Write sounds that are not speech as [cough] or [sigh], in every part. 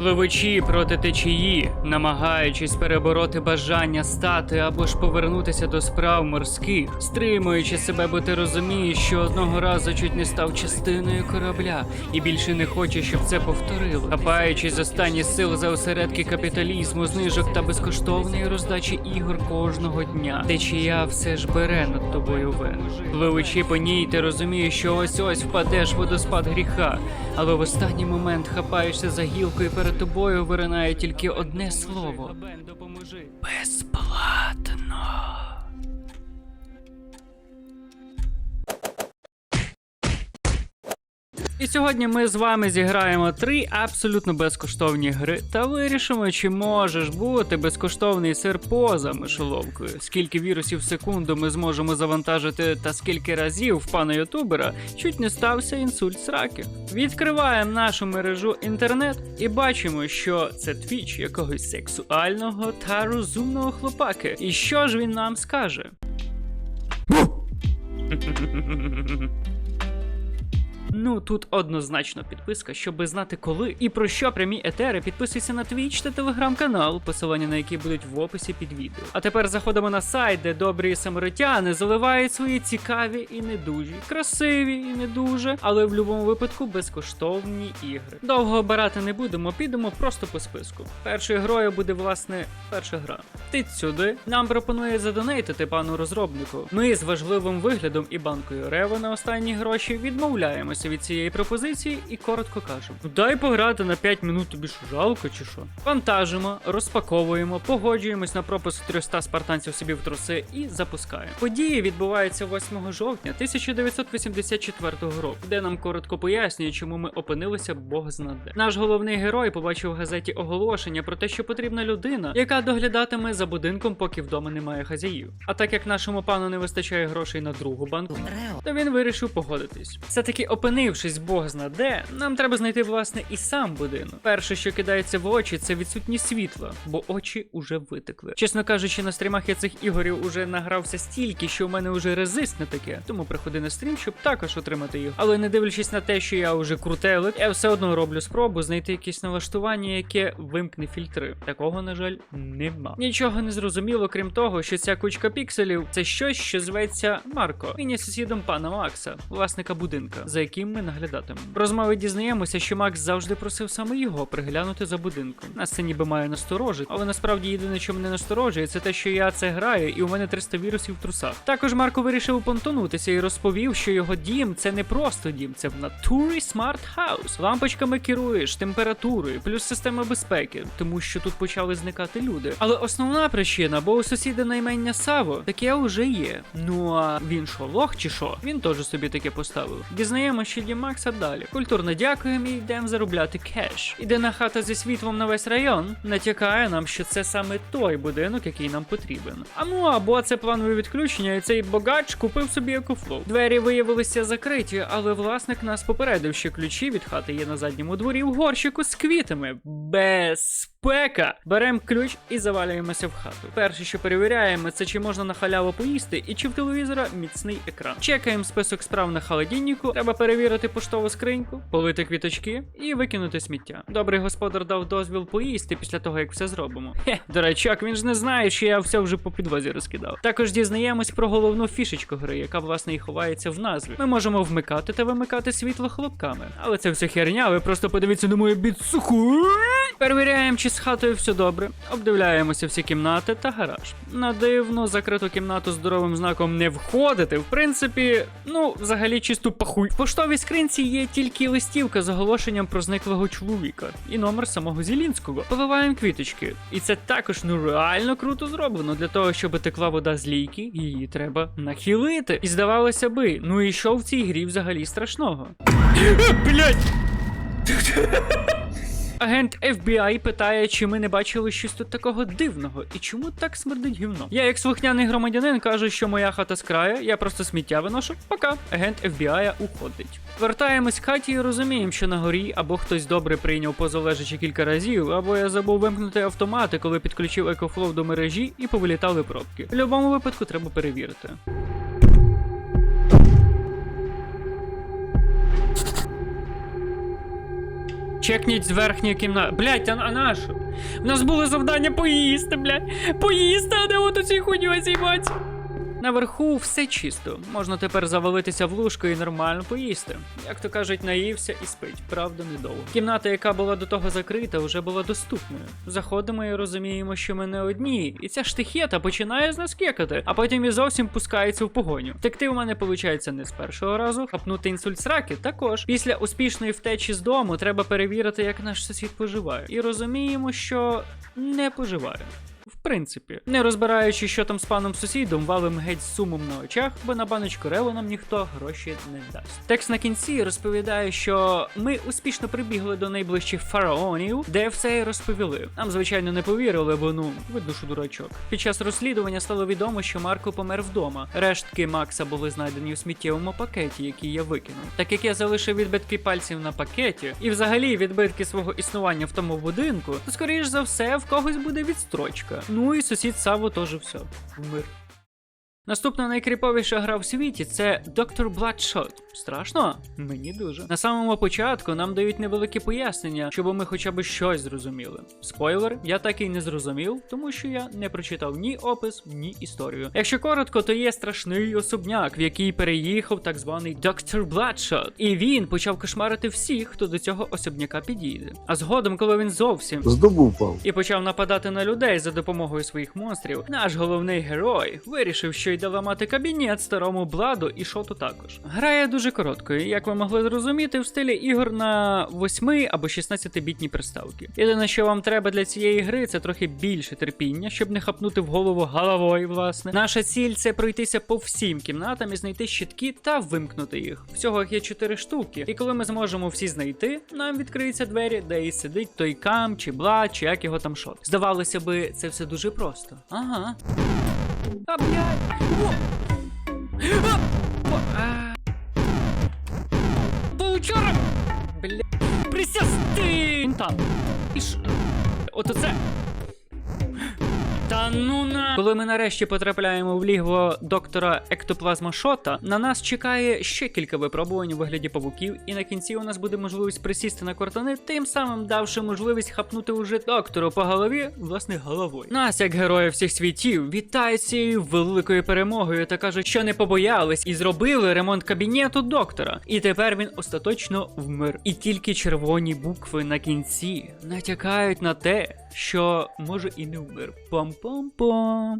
Пливучи проти течії, намагаючись перебороти бажання стати або ж повернутися до справ морських, стримуючи себе, бо ти розумієш, що одного разу чуть не став частиною корабля і більше не хоче, щоб це повторило. Хапаючись з останніх сил за осередки капіталізму, знижок та безкоштовної роздачі ігор кожного дня. Течія все ж бере над тобою верх. Пливучи по ній, ти розумієш, що ось ось впадеш в водоспад гріха, але в останній момент хапаєшся за гілку і перед тобою виринає тільки одне слово. Безплатно. І сьогодні ми з вами зіграємо три абсолютно безкоштовні гри та вирішимо, чи можеш бути безкоштовний сир поза мишоловкою, скільки вірусів в секунду ми зможемо завантажити, та скільки разів в пана ютубера чуть не стався інсульт сраки. Відкриваємо нашу мережу інтернет і бачимо, що це твіч якогось сексуального та розумного хлопаки. І що ж він нам скаже? [laughs] Ну тут однозначно підписка, щоби знати коли і про що прямі етери. Підписуйся на Twitch та телеграм-канал, посилання на які будуть в описі під відео. А тепер заходимо на сайт, де добрі самаритяни заливають свої цікаві і не дуже, красиві і не дуже, але в будь-якому випадку безкоштовні ігри. Довго обирати не будемо, підемо просто по списку. Першою грою буде власне перша гра. Ти сюди нам пропонує задонейтити пану розробнику. Ми з важливим виглядом і банкою Рево на останні гроші відмовляємося від цієї пропозиції і коротко кажемо: «Ну, дай пограти на 5 минут, тобі що жалко чи що. Вантажимо, розпаковуємо, погоджуємось на пропуск 300 спартанців собі в труси і запускаємо. Події відбуваються 8 жовтня 1984 року, де нам коротко пояснює, чому ми опинилися Бог знаде. Наш головний герой побачив в газеті оголошення про те, що потрібна людина, яка доглядатиме за будинком, поки вдома немає хазяїв. А так як нашому пану не вистачає грошей на другу банку, то він вирішив погодитись. Все таки опинившись Бог зна де, нам треба знайти власне і сам будинок. Перше, що кидається в очі, це відсутність світла, бо очі уже витекли. Чесно кажучи, на стрімах я цих ігорів уже награвся стільки, що в мене вже резист на таке. Тому приходи на стрім, щоб також отримати їх. Але не дивлячись на те, що я вже крутелик, я все одно роблю спробу знайти якесь налаштування, яке вимкне фільтри. Такого, на жаль, нема. Нічого не зрозуміло, крім того, що ця кучка пікселів це щось, що зветься Марко. Він є сусідом пана Макса, власника будинка, за яким ми наглядатимемо. Розмови дізнаємося, що Макс завжди просив саме його приглянути за будинком. Нас це ніби має насторожити, але насправді єдине, що мене насторожує, це те, що я це граю, і у мене 300 вірусів в трусах. Також Марко вирішив понтонутися і розповів, що його дім це не просто дім, це в натурі смарт хаус. Лампочками керуєш, температурою, плюс система безпеки, тому що тут почали зникати люди. Але основна причина, бо у сусіда наймення Саво таке уже є. Ну а він що, лох чи що? Він теж собі таке поставив. Дізнаємо, що дім Макса далі. Культурно дякуємо і йдемо заробляти кеш. Ідена хата зі світлом на весь район натякає нам, що це саме той будинок, який нам потрібен. А ну або це планове відключення, і цей богач купив собі екофлоу. Двері виявилися закриті, але власник нас попередив, що ключі від хати є на задньому дворі в горщику з квітами. Безпека! Беремо ключ і завалюємося в хату. Перше, що перевіряємо, це чи можна на халяву поїсти і чи в телевізора міцний екран. Чекаємо список справ на холодильнику. Треба перевірити поштову скриньку, полити квіточки і викинути сміття. Добрий господар дав дозвіл поїсти після того, як все зробимо. Хе, дурачок, він ж не знає, що я все вже по підвозі розкидав. Також дізнаємось про головну фішечку гри, яка власне і ховається в назві. Ми можемо вмикати та вимикати світло хлопками. Але це все херня, ви просто подивіться на мою біцуху. Перевіряємо, чи з хатою все добре. Обдивляємося всі кімнати та гараж. На дивну закриту кімнату здоровим знаком не входити. В принципі, ну, взагалі чисто пахуй. В поштовій скринці є тільки листівка з оголошенням про зниклого чоловіка і номер самого Зілінського. Поливаємо квіточки. І це також ну реально круто зроблено. Для того, щоб текла вода з лійки, її треба нахилити. І здавалося би, ну і що в цій грі взагалі страшного? Блять! Агент FBI питає, чи ми не бачили щось тут такого дивного і чому так смердить гівно. Я, як слухняний громадянин, кажу, що моя хата з краю, я просто сміття виношу. Пока. Агент FBI уходить. Вертаємось к хаті і розуміємо, що на горі або хтось добре прийняв позалежачи кілька разів, або я забув вимкнути автомати, коли підключив екофлоу до мережі і повилітали пробки. В будь-якому випадку треба перевірити. Чекніть з верхньої кімнати. Блять, а, а на? У нас було завдання поїсти, блять. Поїсти, а не от у цій хуйні займатися. Наверху все чисто. Можна тепер завалитися в лужку і нормально поїсти. Як то кажуть, наївся і спить. Правда, недовго. Кімната, яка була до того закрита, вже була доступною. Заходимо і розуміємо, що ми не одні, і ця штихета починає з нас кекати, а потім і зовсім пускається в погоню. Втекти в мене виходить не з першого разу, хапнути інсульт сраки також. Після успішної втечі з дому треба перевірити, як наш сусід поживає. І розуміємо, що не поживає. Принципі, не розбираючи, що там з паном сусідом, валим геть з сумом на очах, бо на баночку реву нам ніхто гроші не дасть. Текст на кінці розповідає, що ми успішно прибігли до найближчих фараонів, де все розповіли. Нам, звичайно, не повірили, бо ну видно, що дурачок. Під час розслідування стало відомо, що Марко помер вдома. Рештки Макса були знайдені у сміттєвому пакеті, який я викинув. Так як я залишив відбитки пальців на пакеті, і взагалі відбитки свого існування в тому будинку, то скоріш за все в когось буде відстрочка. Ну і сусід Саво теж все. Вмер. Наступна найкріповіша гра в світі це Доктор Bloodshot. Страшно? Мені дуже. На самому початку нам дають невеликі пояснення, щоб ми хоча б щось зрозуміли. Спойлер, я так і не зрозумів, тому що я не прочитав ні опис, ні історію. Якщо коротко, то є страшний особняк, в який переїхав так званий Доктор Bloodshot. І він почав кошмарити всіх, хто до цього особняка підійде. А згодом, коли він зовсім З дубу впав. і почав нападати на людей за допомогою своїх монстрів, наш головний герой вирішив, що йде ламати кабінет старому бладу і шоту також. Гра є дуже короткою, як ви могли зрозуміти, в стилі ігор на 8 або 16-бітні приставки. Єдине, що вам треба для цієї гри, це трохи більше терпіння, щоб не хапнути в голову головою, власне. Наша ціль це пройтися по всім кімнатам і знайти щитки та вимкнути їх. Всього їх є 4 штуки, і коли ми зможемо всі знайти, нам відкриються двері, де і сидить той кам, чи блад, чи як його там шот. Здавалося би, це все дуже просто. Ага. А, блядь! А! О! А! Паучара! Блядь! Присясти! Там. Іш... От оце. Та ну на. Коли ми нарешті потрапляємо в лігво доктора Ектоплазма Шота, на нас чекає ще кілька випробувань у вигляді павуків, і на кінці у нас буде можливість присісти на кортани, тим самим давши можливість хапнути уже доктору по голові, власне, головою. Нас, як героїв всіх світів, вітають цією великою перемогою та кажуть, що не побоялись і зробили ремонт кабінету доктора. І тепер він остаточно вмер. І тільки червоні букви на кінці натякають на те, що може і не вмер. Пам-пам-пам.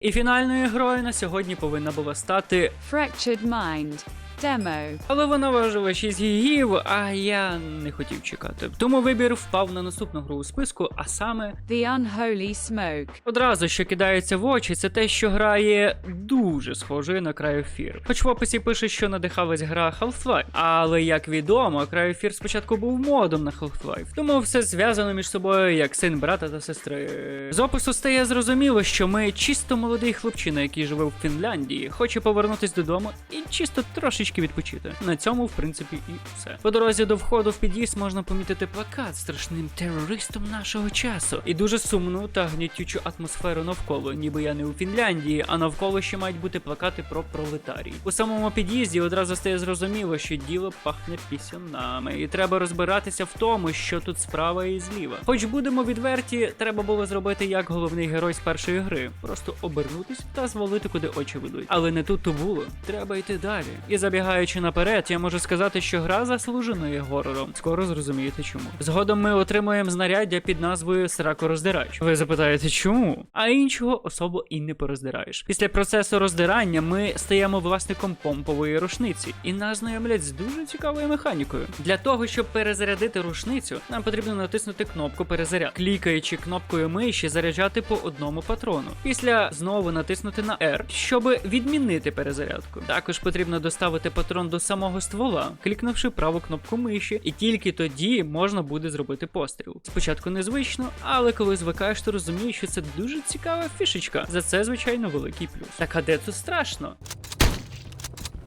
І фінальною грою на сьогодні повинна була стати Fractured Mind. Demo. але вона важила 6 гігів, а я не хотів чекати. Тому вибір впав на наступну гру у списку, а саме The Unholy Smoke. одразу, що кидається в очі, це те, що грає дуже схожою на Cryofear. Хоч в описі пише, що надихалась гра Half-Life. Але як відомо, Cryofear спочатку був модом на Half-Life, тому все зв'язано між собою як син брата та сестри. З опису стає зрозуміло, що ми чисто молодий хлопчина, який живе в Фінляндії, хоче повернутись додому і чисто трошечки відпочити. На цьому, в принципі, і все. По дорозі до входу в під'їзд можна помітити плакат страшним терористом нашого часу і дуже сумну та гнітючу атмосферу навколо, ніби я не у Фінляндії, а навколо ще мають бути плакати про пролетарій. У самому під'їзді одразу стає зрозуміло, що діло пахне пісюнами, і треба розбиратися в тому, що тут справа і зліва. Хоч будемо відверті, треба було зробити як головний герой з першої гри, просто обернутись та звалити, куди очі ведуть. Але не тут то було. Треба йти далі. І забігаючи наперед, я можу сказати, що гра заслужено є горором. Скоро зрозумієте чому. Згодом ми отримуємо знаряддя під назвою Сракороздирач. Ви запитаєте, чому? А іншого особо і не пороздираєш. Після процесу роздирання ми стаємо власником помпової рушниці, і нас знайомлять з дуже цікавою механікою. Для того, щоб перезарядити рушницю, нам потрібно натиснути кнопку перезаряд, клікаючи кнопкою миші, заряджати по одному патрону. Після знову натиснути на R, щоб відмінити перезарядку. Також потрібно доставити патрон до самого ствола, клікнувши праву кнопку миші, і тільки тоді можна буде зробити постріл. Спочатку незвично, але коли звикаєш, то розумієш, що це дуже цікава фішечка. За це, звичайно, великий плюс. Так а де тут страшно?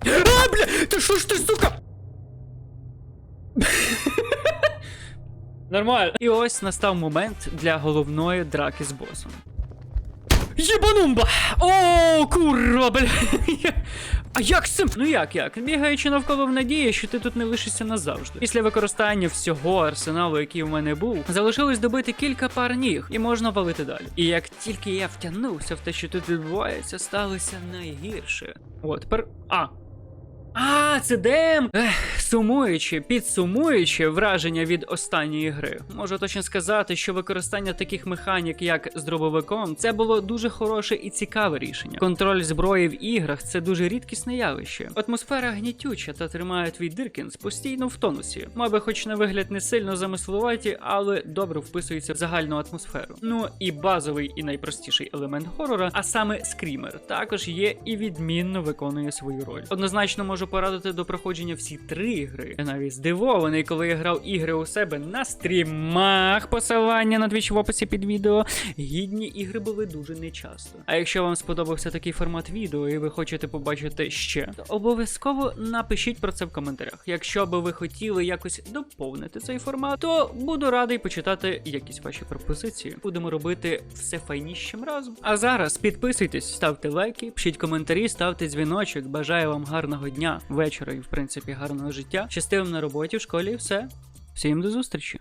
А, бля, ти що ж ти, сука? [laughs] Нормально. І ось настав момент для головної драки з босом. Єбанумба! О, курва, бля. [laughs] А як з цим? Ну як як? Бігаючи навколо в надії, що ти тут не лишишся назавжди. Після використання всього арсеналу, який у мене був, залишилось добити кілька пар ніг, і можна валити далі. І як тільки я втягнувся в те, що тут відбувається, сталося найгірше. От тепер. А, а, дем! Ех, сумуючи, підсумуючи враження від останньої гри, можу точно сказати, що використання таких механік, як з дробовиком, це було дуже хороше і цікаве рішення. Контроль зброї в іграх це дуже рідкісне явище. Атмосфера гнітюча та тримає твій Диркінс постійно в тонусі. Моби, хоч на вигляд не сильно замислуваті, але добре вписуються в загальну атмосферу. Ну і базовий і найпростіший елемент хорора, а саме скрімер, також є і відмінно виконує свою роль. Однозначно можу порадити до проходження всі три ігри. Я навіть здивований, коли я грав ігри у себе на стрімах. Посилання на твіч в описі під відео. Гідні ігри були дуже нечасто. А якщо вам сподобався такий формат відео і ви хочете побачити ще, то обов'язково напишіть про це в коментарях. Якщо би ви хотіли якось доповнити цей формат, то буду радий почитати якісь ваші пропозиції. Будемо робити все файнішим разом. А зараз підписуйтесь, ставте лайки, пишіть коментарі, ставте дзвіночок. Бажаю вам гарного дня, вечора і в принципі гарного життя. Щастивим на роботі, в школі, і все. Всім до зустрічі!